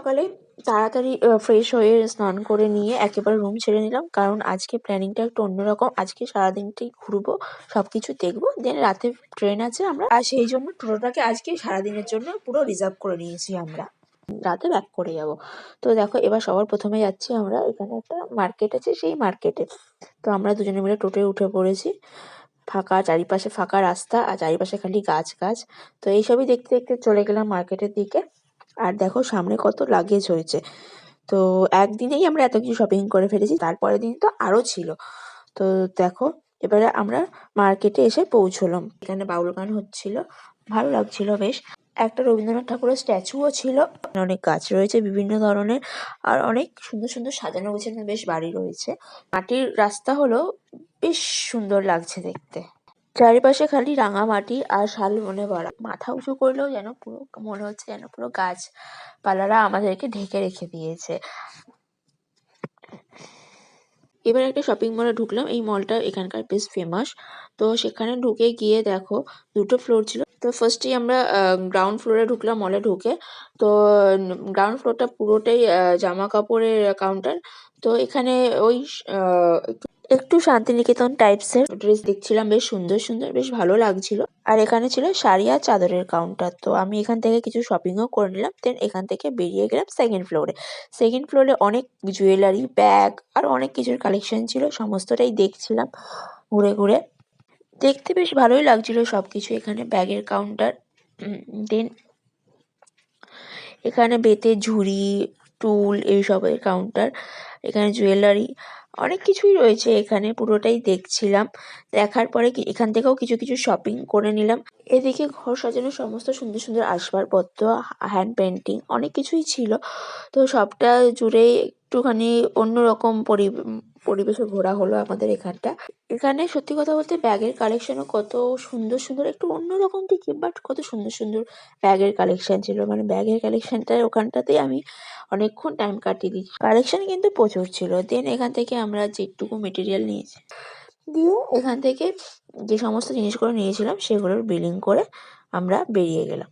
সকালে তাড়াতাড়ি ফ্রেশ হয়ে স্নান করে নিয়ে একেবারে রুম ছেড়ে নিলাম। কারণ আজকে প্ল্যানিংটা একটু অন্যরকম। আজকে সারাদিনটাই ঘুরবো সব কিছু দেখব। দেন রাতে ট্রেন আছে আমরা। আর সেই জন্য টোটোটাকে আজকে সারাদিনের জন্য পুরো রিজার্ভ করে নিয়েছি আমরা। রাতে ব্যাক করে যাব। তো দেখো, এবার সবার প্রথমে যাচ্ছি আমরা। এখানে একটা মার্কেট আছে, সেই মার্কেটে তো আমরা দুজনে মিলে টোটোয় উঠে পড়েছি। ফাঁকা, চারিপাশে ফাঁকা রাস্তা আর চারিপাশে খালি গাছ গাছ তো এইসবই দেখতে দেখতে চলে গেলাম মার্কেটের দিকে। আর দেখো সামনে কত লাগেজ হয়েছে। তো একদিনেই আমরা এত কিছু শপিং করে ফেলেছি, তারপরের দিন তো আরও ছিল। তো দেখো, এবারে আমরা মার্কেটে এসে পৌঁছলাম। এখানে বাউল গান হচ্ছিল, ভালো লাগছিল বেশ। একটা রবীন্দ্রনাথ ঠাকুরের স্ট্যাচুও ছিল। অনেক গাছ রয়েছে বিভিন্ন ধরনের, আর অনেক সুন্দর সুন্দর সাজানো গোছানো বেশ বাড়ি রয়েছে। মাটির রাস্তা হলো বেশ সুন্দর লাগছে দেখতে। চারিপাশে খালি রাঙামাটি আর শালবনে ভরা। মাথা উঁচু করলেও যেন পুরো, মনে হচ্ছে যেন পুরো গাছপালারা আমাদেরকে ঢেকে রেখে দিয়েছে। এবার একটা শপিং মলে ঢুকলাম। এই মলটা এখানকার বেশ ফেমাস তো সেখানে ঢুকে গিয়ে দেখো, দুটো ফ্লোর ছিল। তো ফার্স্টেই আমরা গ্রাউন্ড ফ্লোরে ঢুকলাম মলে ঢুকে। তো গ্রাউন্ড ফ্লোরটা পুরোটাই জামা কাপড়ের কাউন্টার তো এখানে ওই একটু শান্তিনিকেতন টাইপসের ড্রেস দেখছিলাম, বেশ সুন্দর সুন্দর, বেশ ভালো লাগছিল। আর এখানে ছিল শাড়ি আর চাদরের কাউন্টার তো আমি এখান থেকে কিছু শপিংও করে নিলাম দেন এখান থেকে বেরিয়ে গেলাম সেকেন্ড ফ্লোরে সেকেন্ড ফ্লোরে অনেক জুয়েলারি ব্যাগ আর অনেক কিছুর কালেকশন ছিল, সমস্তটাই দেখছিলাম ঘুরে ঘুরে। দেখতে বেশ ভালোই লাগছিল সব কিছু এখানে ব্যাগের কাউন্টার দেন এখানে বেতের ঝুড়ি টুল এইসবের কাউন্টার এখানে জুয়েলারি অনেক কিছুই রয়েছে এখানে, পুরোটাই দেখছিলাম। দেখার পরে এখান থেকেও কিছু কিছু শপিং করে নিলাম। এদিকে ঘর সাজানোর সমস্ত সুন্দর সুন্দর আসবাবপত্র হ্যান্ড পেন্টিং অনেক কিছুই ছিল। তো সবটা জুড়েই একটুখানি অন্যরকম পরি পরিবেশে ঘোরা হলো আমাদের এখানটা। এখানে সত্যি কথা বলতে ব্যাগের কালেকশনও কত সুন্দর সুন্দর, একটু অন্যরকম ঠিকই বাট কত সুন্দর সুন্দর ব্যাগের কালেকশন ছিল। মানে ব্যাগের কালেকশনটা ওখানটাতেই আমি অনেকক্ষণ টাইম কাটিয়ে দিই কালেকশন কিন্তু প্রচুর ছিল। দেন এখান থেকে আমরা যেটুকু মেটেরিয়াল নিয়েছি, দিয়ে এখান থেকে যে সমস্ত জিনিসগুলো নিয়েছিলাম, সেগুলোর বিলিং করে আমরা বেরিয়ে গেলাম।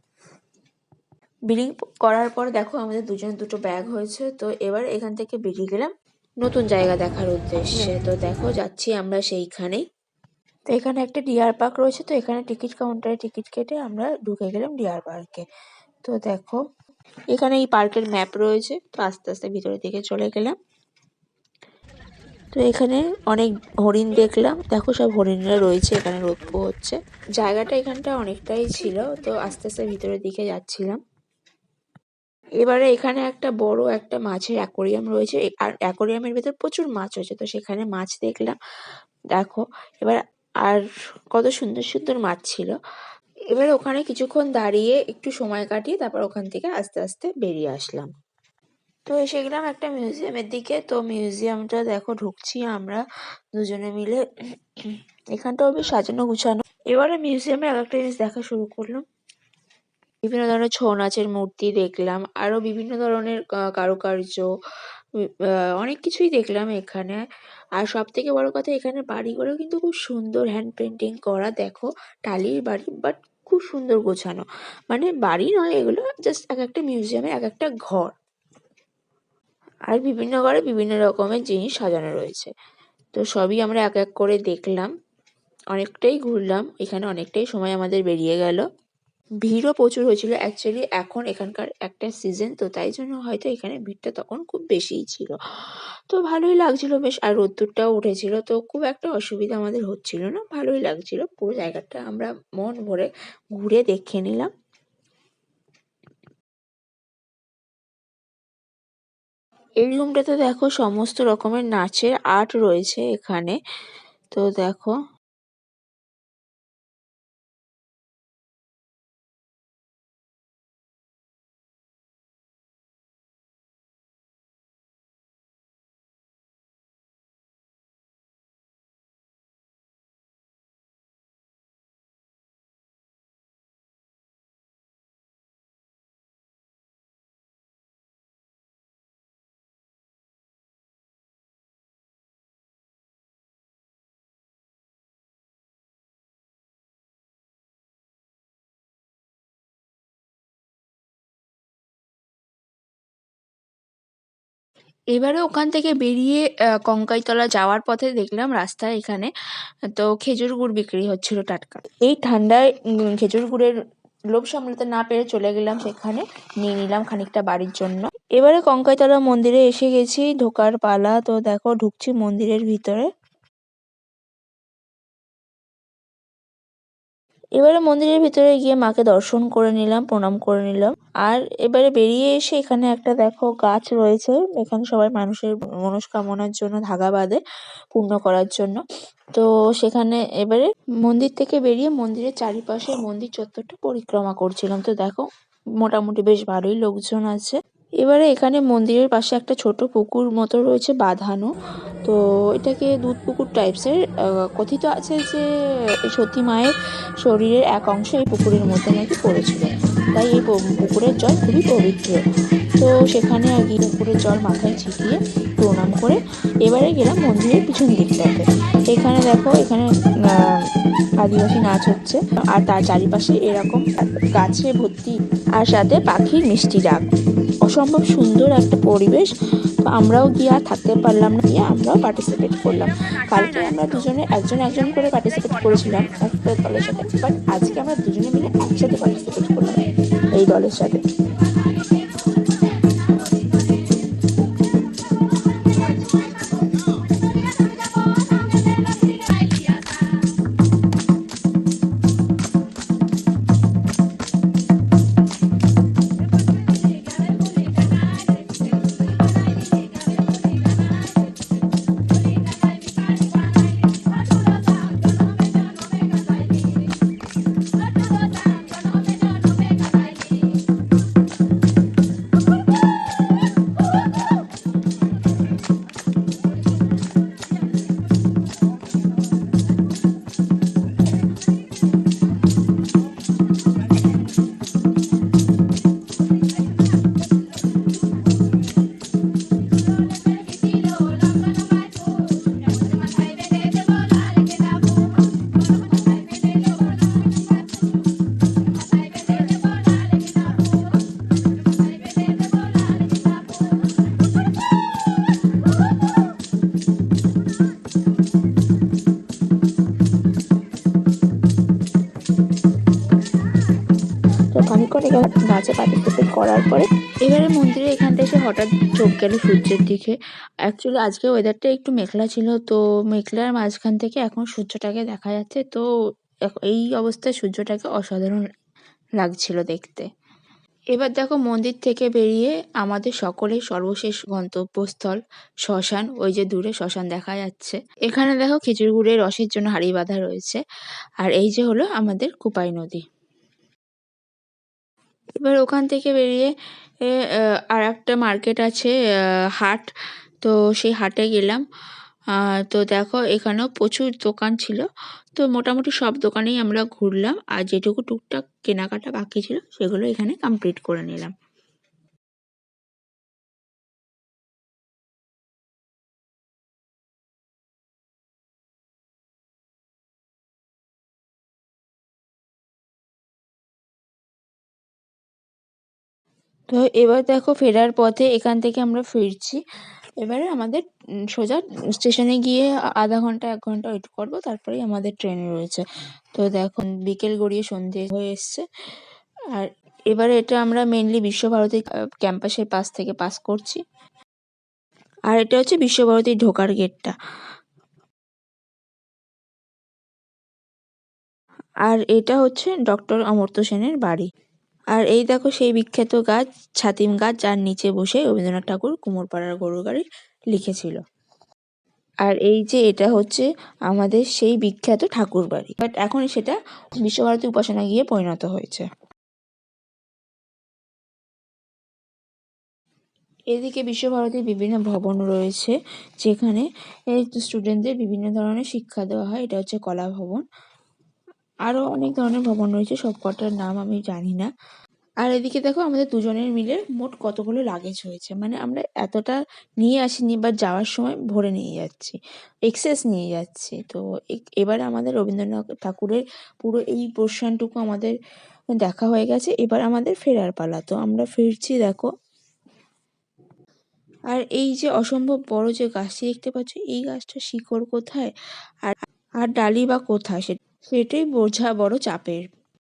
বিলিং করার পর দেখো আমাদের দুজন দুটো ব্যাগ হয়েছে, তো এবার এখান থেকে বেরিয়ে গেলাম। নতুন জায়গা দেখার উদ্দেশ্যে। তো দেখো যাচ্ছি আমরা সেইখানেই তো এখানে একটা ডিয়ার পার্ক রয়েছে তো এখানে টিকিট কাউন্টারে টিকিট কেটে আমরা ঢুকে গেলাম ডিয়ার পার্কে। তো দেখো এখানে এই পার্কের ম্যাপ রয়েছে তো আস্তে আস্তে ভিতরের দিকে চলে গেলাম। তো এখানে অনেক হরিণ দেখলাম দেখো সব হরিণরা রয়েছে এখানে রোদ হচ্ছে। জায়গাটা এখানটা অনেকটাই ছিল তো আস্তে আস্তে ভিতরের দিকে যাচ্ছিলাম। এবারে এখানে একটা বড় একটা মাছের অ্যাকোরিয়াম রয়েছে। আর অ্যাকোরিয়ামের ভেতর প্রচুর মাছ রয়েছে। তো সেখানে মাছ দেখলাম। দেখো, এবার আর কত সুন্দর সুন্দর মাছ ছিল। এবার ওখানে কিছুক্ষণ দাঁড়িয়ে একটু সময় কাটিয়ে তারপর ওখান থেকে আস্তে আস্তে বেরিয়ে আসলাম। তো এসে গেলাম একটা মিউজিয়ামের দিকে। তো মিউজিয়ামটা দেখো, ঢুকছি আমরা দুজনে মিলে। এখানটাও বেশ সাজানো গুছানো এবারে মিউজিয়ামে আর একটা জিনিস দেখা শুরু করলাম। বিভিন্ন ধরনের ছৌ নাচের মূর্তি দেখলাম আরও বিভিন্ন ধরনের কারুকার্য অনেক কিছুই দেখলাম এখানে। আর সব থেকে বড় কথা, এখানে বাড়িগুলো কিন্তু খুব সুন্দর হ্যান্ড পেন্টিং করা, দেখো, টালির বাড়ি বাট খুব সুন্দর গোছানো। মানে বাড়ি নয় এগুলো জাস্ট এক একটা মিউজিয়ামে এক একটা ঘর। আর বিভিন্ন ঘরে বিভিন্ন রকমের জিনিস সাজানো রয়েছে। তো সবই আমরা এক এক করে দেখলাম। অনেকটাই ঘুরলাম, এখানে অনেকটাই সময় আমাদের বেরিয়ে গেল। ভিড়ও প্রচুর হয়েছিল অ্যাকচুয়ালি এখন এখানকার একটা সিজন তো তাই জন্য হয়তো এখানে ভিড়টা তখন খুব বেশিই ছিল। তো ভালোই লাগছিল বেশ, আর রোদ্দুরটাও উঠেছিল, তো খুব একটা অসুবিধা আমাদের হচ্ছিল না, ভালোই লাগছিল। পুরো জায়গাটা আমরা মন ভরে ঘুরে দেখে নিলাম। এই রুমটাতে দেখো সমস্ত রকমের নাচের আর্ট রয়েছে এখানে। তো দেখো এবারে ওখান থেকে বেরিয়ে কঙ্কাইতলা যাওয়ার পথে দেখলাম রাস্তায় এখানে, তো খেজুর গুড় বিক্রি হচ্ছিল টাটকা। এই ঠান্ডায় খেজুর গুড়ের লোভ সামলাতে না পেরে চলে গেলাম সেখানে, নিয়ে নিলাম খানিকটা বাড়ির জন্য। এবারে কঙ্কাইতলা মন্দিরে এসে গেছি, ঢোকার পালা, তো দেখো ঢুকছি মন্দিরের ভিতরে। এবারে মন্দিরের ভিতরে গিয়ে মাকে দর্শন করে নিলাম, প্রণাম করে নিলাম। আর এবারে বেরিয়ে এসে এখানে একটা দেখো গাছ রয়েছে, এখানে সবাই মানুষের মনস্কামনার জন্য ধাগা বাঁধে, পূর্ণ করার জন্য। তো সেখানে এবারে মন্দির থেকে বেরিয়ে মন্দিরের চারিপাশে মন্দির চত্বরটা পরিক্রমা করছিলাম। তো দেখো, মোটামুটি বেশ ভালোই লোকজন আছে। এবারে এখানে মন্দিরের পাশে একটা ছোট পুকুর মতো রয়েছে বাঁধানো। তো এটাকে দুধ পুকুর টাইপসের কথিত আছে যে সতী মায়ের শরীরের এক অংশ এই পুকুরের মধ্যে নাকি পড়েছিল। তাই এই পুকুরের জল খুবই পবিত্র। তো সেখানে কি পুকুরের জল মাথায় ছিটিয়ে প্রণাম করে এবারে গেলাম মন্দিরের পিছন দিকটাতে। এখানে দেখো, এখানে আদিবাসী নাচ হচ্ছে। আর তার চারিপাশে এরকম গাছে ভর্তি আর সাথে পাখির মিষ্টি ডাক। অসম্ভব সুন্দর একটা পরিবেশ। আমরাও গিয়ে আর থাকতে পারলাম না। গিয়ে আমরাও পার্টিসিপেট করলাম। কালকে আমরা দুজনে একজন একজন করে পার্টিসিপেট করেছিলাম একটা দলের সাথে। বাট আজকে আমরা দুজনে মিলে একসাথে পার্টিসিপেট করলাম এই দলের সাথে। এখানে নাচে পার্টিসিপেট করার পরে এবারে মন্দিরে এখানটা এসে হঠাৎ চোখ গেল সূর্যের দিকে। অ্যাকচুয়ালি আজকে ওয়েদারটা একটু মেঘলা ছিল, তো মেঘলার মাঝখান থেকে এখন সূর্যটাকে দেখা যাচ্ছে, তো এই অবস্থায় সূর্যটাকে অসাধারণ লাগছিল দেখতে। এবার দেখো মন্দির থেকে বেরিয়ে আমাদের সকলের সর্বশেষ গন্তব্যস্থল শ্মশান, ওই যে দূরে শ্মশান দেখা যাচ্ছে। এখানে দেখো খেজুর গুড়ের রসের জন্য হাঁড়ি বাঁধা রয়েছে, আর এই যে হলো আমাদের কুপাই নদী। এবার ওখান থেকে বেরিয়ে আর একটা মার্কেট আছে হাট। তো সেই হাটে গেলাম। তো দেখো, এখানেও প্রচুর দোকান ছিল। তো মোটামুটি সব দোকানেই আমরা ঘুরলাম। আর যেটুকু টুকটাক কেনাকাটা বাকি ছিল, সেগুলো এখানে কমপ্লিট করে নিলাম। তো এবার দেখো ফেরার পথে এখান থেকে আমরা ফিরছি। এবারে আমাদের সোজা স্টেশনে গিয়ে আধা ঘণ্টা, এক ঘণ্টা ওয়েট করব, তারপরেই আমাদের ট্রেন রয়েছে। তো দেখো, বিকেল গড়িয়ে সন্ধে হয়ে এসছে। আর এবারে এটা আমরা মেনলি বিশ্বভারতী ক্যাম্পাসের পাশ থেকে পাস করছি। আর এটা হচ্ছে বিশ্বভারতী ঢোকার গেটটা আর এটা হচ্ছে ডক্টর অমর্ত্য সেনের বাড়ি। আর এই দেখো সেই বিখ্যাত গাছ, ছাতিম গাছ, যার নিচে বসে রবীন্দ্রনাথ ঠাকুর কুমোরপাড়ার গরুর গাড়ি লিখেছিল। আর এই যে এটা হচ্ছে আমাদের সেই বিখ্যাত ঠাকুর বাড়ি। বাট এখন সেটা বিশ্বভারতী উপাসনা গিয়ে পরিণত হয়েছে। এদিকে বিশ্বভারতীর বিভিন্ন ভবন রয়েছে, যেখানে স্টুডেন্টদের বিভিন্ন ধরনের শিক্ষা দেওয়া হয়। এটা হচ্ছে কলা ভবন। আরও অনেক ধরনের ভবন রয়েছে সব কটার নাম আমি জানি না। আর এদিকে দেখো আমাদের দুজনের মিলে মোট কতগুলো লাগেজ হয়েছে। মানে আমরা এতটা নিয়ে আসিনি বা যাওয়ার সময় ভরে নিয়ে যাচ্ছি এক্সেস নিয়ে যাচ্ছি। তো এবারে আমাদের রবীন্দ্রনাথ ঠাকুরের পুরো এই পোর্শনটুকু আমাদের দেখা হয়ে গেছে। এবার আমাদের ফেরার পালা। তো আমরা ফিরছি দেখো। আর এই যে অসম্ভব বড় যে গাছটি দেখতে পাচ্ছ, এই গাছটা শিকড় কোথায়? আর আর ডালি বা কোথায়? সে সেটাই বোঝা বড় চাপের।